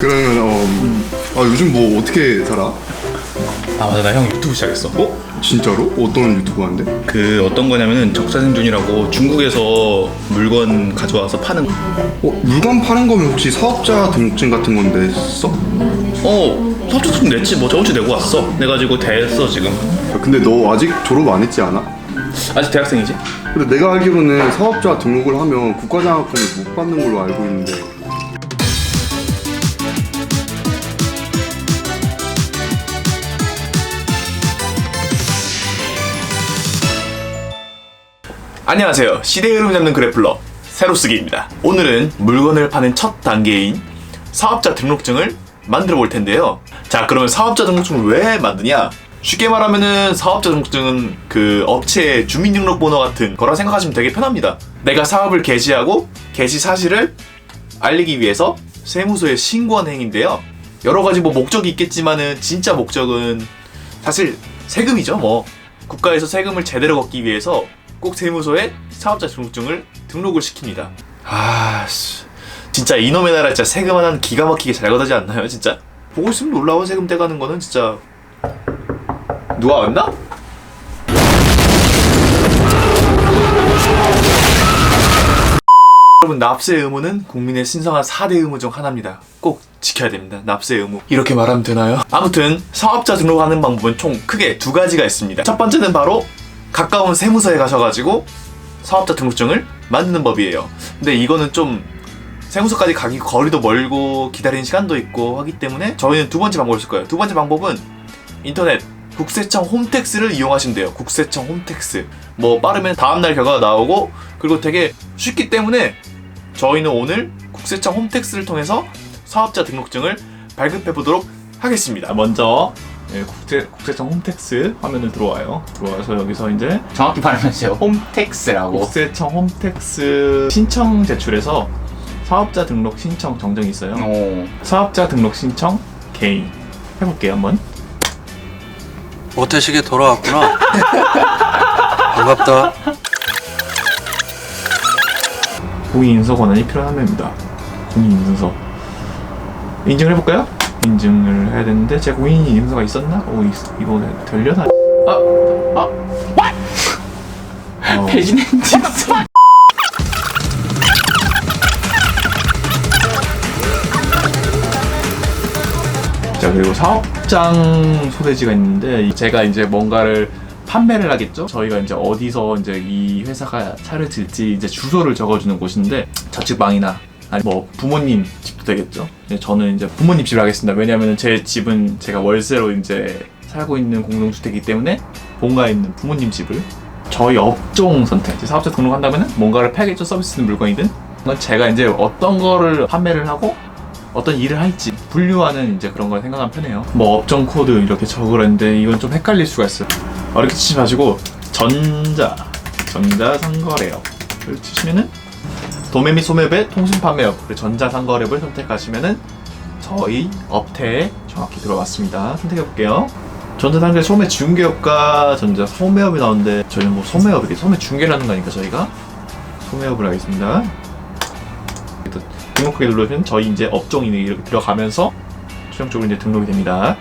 그러면 어, 아, 요즘 뭐 어떻게 살아? 아 맞아 나 형 유튜브 시작했어 어? 진짜로? 어떤 유튜브 하는데? 그 어떤 거냐면은 적자생존이라고 중국에서 물건 가져와서 파는 어, 물건 파는 거면 혹시 사업자 등록증 같은 건데 써? 어 사업자증 냈지 뭐 저번 주 내고 왔어 내가지고 됐어 지금 야, 근데 너 아직 졸업 안 했지 않아? 아직 대학생이지? 근데 내가 알기로는 사업자 등록을 하면 국가장학금을 못 받는 걸로 알고 있는데 안녕하세요. 시대의 흐름 잡는 그래플러 세로쓰기입니다. 오늘은 물건을 파는 첫 단계인 사업자 등록증을 만들어 볼 텐데요. 자, 그러면 사업자 등록증을 왜 만드냐? 쉽게 말하면은 사업자 등록증은 그 업체의 주민등록번호 같은 거라 생각하시면 되게 편합니다. 내가 사업을 개시하고 개시 사실을 알리기 위해서 세무서에 신고한 행위인데요. 여러 가지 뭐 목적이 있겠지만은 진짜 목적은 사실 세금이죠. 뭐 국가에서 세금을 제대로 걷기 위해서 꼭 세무서에 사업자 등록증을 등록을 시킵니다. 아, 씨. 진짜 이놈의 나라 진짜 세금 하나는 기가 막히게 잘 걷어지 않나요? 진짜 보고 있으면 놀라운 세금 떼가는 거는 진짜 누가 왔나? 여러분 납세 의무는 국민의 신성한 4대 의무 중 하나입니다. 꼭 지켜야 됩니다. 납세 의무. 이렇게 말하면 되나요? 아무튼 사업자 등록하는 방법은 총 크게 두 가지가 있습니다. 첫 번째는 바로 가까운 세무서에 가셔가지고 사업자 등록증을 만드는 법이에요. 근데 이거는 좀 세무서까지 가기 거리도 멀고 기다리는 시간도 있고 하기 때문에 저희는 두 번째 방법을 쓸 거예요. 두 번째 방법은 인터넷 국세청 홈택스를 이용하시면 돼요. 국세청 홈택스. 뭐 빠르면 다음날 결과가 나오고 그리고 되게 쉽기 때문에 저희는 오늘 국세청 홈택스를 통해서 사업자 등록증을 발급해 보도록 하겠습니다. 먼저 예, 국세, 국세청 홈택스 화면을 들어와요. 들어와서 여기서 이제 정확히 말하면요 홈택스라고 국세청 홈택스 신청 제출해서 사업자 등록 신청 정정이 있어요. 오. 사업자 등록 신청 개인 해볼게요 한번. 모태식이 돌아왔구나. 반갑다. 공인 인서 권한이 필요한 화면입니다. 공인 인서 인증을 해볼까요? 인증을 해야 되는데 제 공인 인서가 있었나? 오 있, 이거 되려나? 아, 아, 어, 배신했지 자 그리고 사업장 소대지가 있는데 제가 이제 뭔가를 판매를 하겠죠. 저희가 이제 어디서 이제 이 회사가 차를 들지 이제 주소를 적어주는 곳인데 저축방이나 아니 뭐 부모님 집도 되겠죠. 네, 저는 이제 부모님 집을 하겠습니다. 왜냐하면 제 집은 제가 월세로 이제 살고 있는 공동주택이기 때문에 본가에 있는 부모님 집을 저희 업종 선택, 사업자 등록한다면 뭔가를 패키지 서비스든 물건이든 그건 제가 이제 어떤 거를 판매를 하고 어떤 일을 할지 분류하는 이제 그런 걸 생각하면 편해요. 뭐 업종 코드 이렇게 적으랬는데 이건 좀 헷갈릴 수가 있어요. 어렵게 치지 마시고 전자, 전자 상거래업을 치시면은 도매 및 소매배 통신 판매업 그리고 전자상거래업을 선택하시면은 저희 업태에 정확히 들어왔습니다. 선택해 볼게요. 전자상거래 소매 중개업과 전자 소매업이 나오는데 저희는 뭐 소매업이 소매 중개라는 거니까 저희가 소매업을 하겠습니다. 또 등록하게 누르면 저희 이제 업종이 이렇게 들어가면서 최종적으로 이제 등록이 됩니다.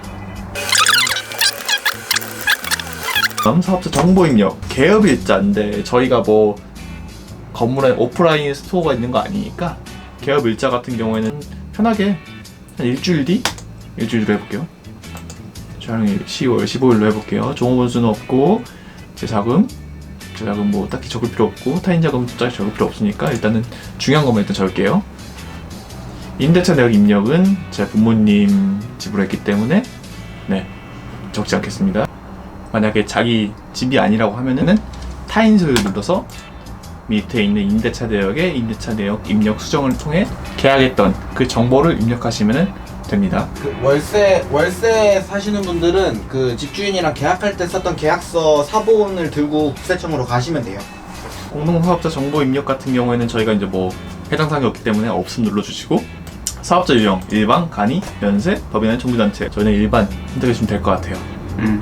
사업자 정보 입력 개업 일자인데 저희가 뭐 건물에 오프라인 스토어가 있는 거 아니니까 개업 일자 같은 경우에는 편하게 한 일주일 뒤 일주일 뒤로 해볼게요. 촬영일 10월 15일로 해볼게요. 종업원수는 없고 제 자금 제 자금 뭐 딱히 적을 필요 없고 타인 자금 딱히 적을 필요 없으니까 일단은 중요한 것만 일단 적을게요. 임대차 내역 입력은 제 부모님 집으로 했기 때문에 네 적지 않겠습니다. 만약에 자기 집이 아니라고 하면은 타인수를 눌러서 밑에 있는 임대차 내역에 임대차 내역 입력 수정을 통해 계약했던 그 정보를 입력하시면 됩니다. 그 월세 월세 사시는 분들은 그 집주인이랑 계약할 때 썼던 계약서 사본을 들고 국세청으로 가시면 돼요. 공동사업자 정보 입력 같은 경우에는 저희가 이제 뭐 해당 사항이 없기 때문에 없음 눌러주시고 사업자 유형 일반, 간이, 연세, 법인은 정부단체 저희는 일반 선택해 주시면 될 것 같아요. 음.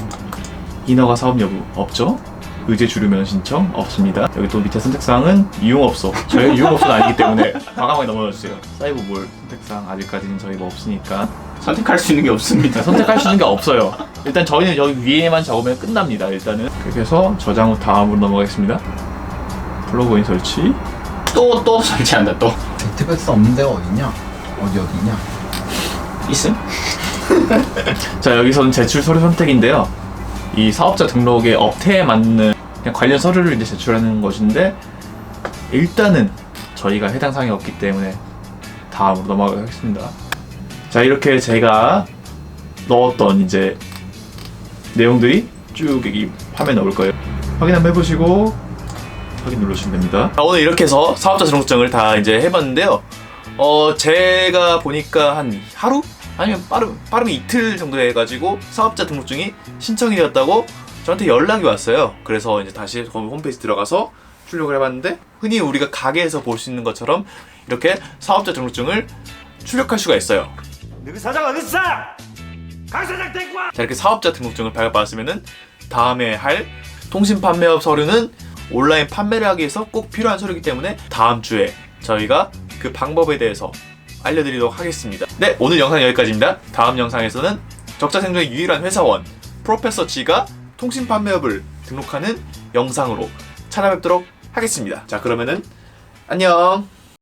인허가 사업 여부 없죠? 의제 주류면 신청 없습니다. 여기 또 밑에 선택사항은 이용업소. 저희 이용업소는 아니기 때문에 과감하게 넘어가 주세요. 사이버몰 선택사항 아직까지는 저희가 없으니까 선택할 수 있는 게 없습니다. 선택할 수 있는 게 없어요. 일단 저희는 여기 위에만 적으면 끝납니다. 일단은 그렇게 해서 저장 후 다음으로 넘어가겠습니다. 플러그인 설치. 또 또 설치한다 또 데이터베이스 없는 데가 어딨냐? 어디 어디냐? 있음? 자 여기서는 제출 서류 선택인데요. 이 사업자 등록의 업태에 맞는 그냥 관련 서류를 이제 제출하는 것인데 일단은 저희가 해당 사항이 없기 때문에 다음으로 넘어가겠습니다. 자 이렇게 제가 넣었던 이제 내용들이 쭉 여기 화면에 나올 거예요. 확인 한번 해보시고 확인 누르시면 됩니다. 오늘 이렇게 해서 사업자 등록증을 다 이제 해봤는데요. 어 제가 보니까 한 하루 아니면 빠르 빠르면 이틀 정도 해가지고 사업자 등록증이 신청이 되었다고 저한테 연락이 왔어요. 그래서 이제 다시 홈페이지 들어가서 출력을 해봤는데 흔히 우리가 가게에서 볼 수 있는 것처럼 이렇게 사업자 등록증을 출력할 수가 있어요. 너그 사장 어딨어? 강 사장 데리고 와! 자 이렇게 사업자 등록증을 발급받았으면은 다음에 할 통신 판매업 서류는 온라인 판매를 하기 위해서 꼭 필요한 서류이기 때문에 다음 주에 저희가 그 방법에 대해서 알려드리도록 하겠습니다. 네 오늘 영상 여기까지입니다. 다음 영상에서는 적자 생존의 유일한 회사원 프로페서 G가 통신 판매업을 등록하는 영상으로 찾아뵙도록 하겠습니다. 자 그러면은 안녕.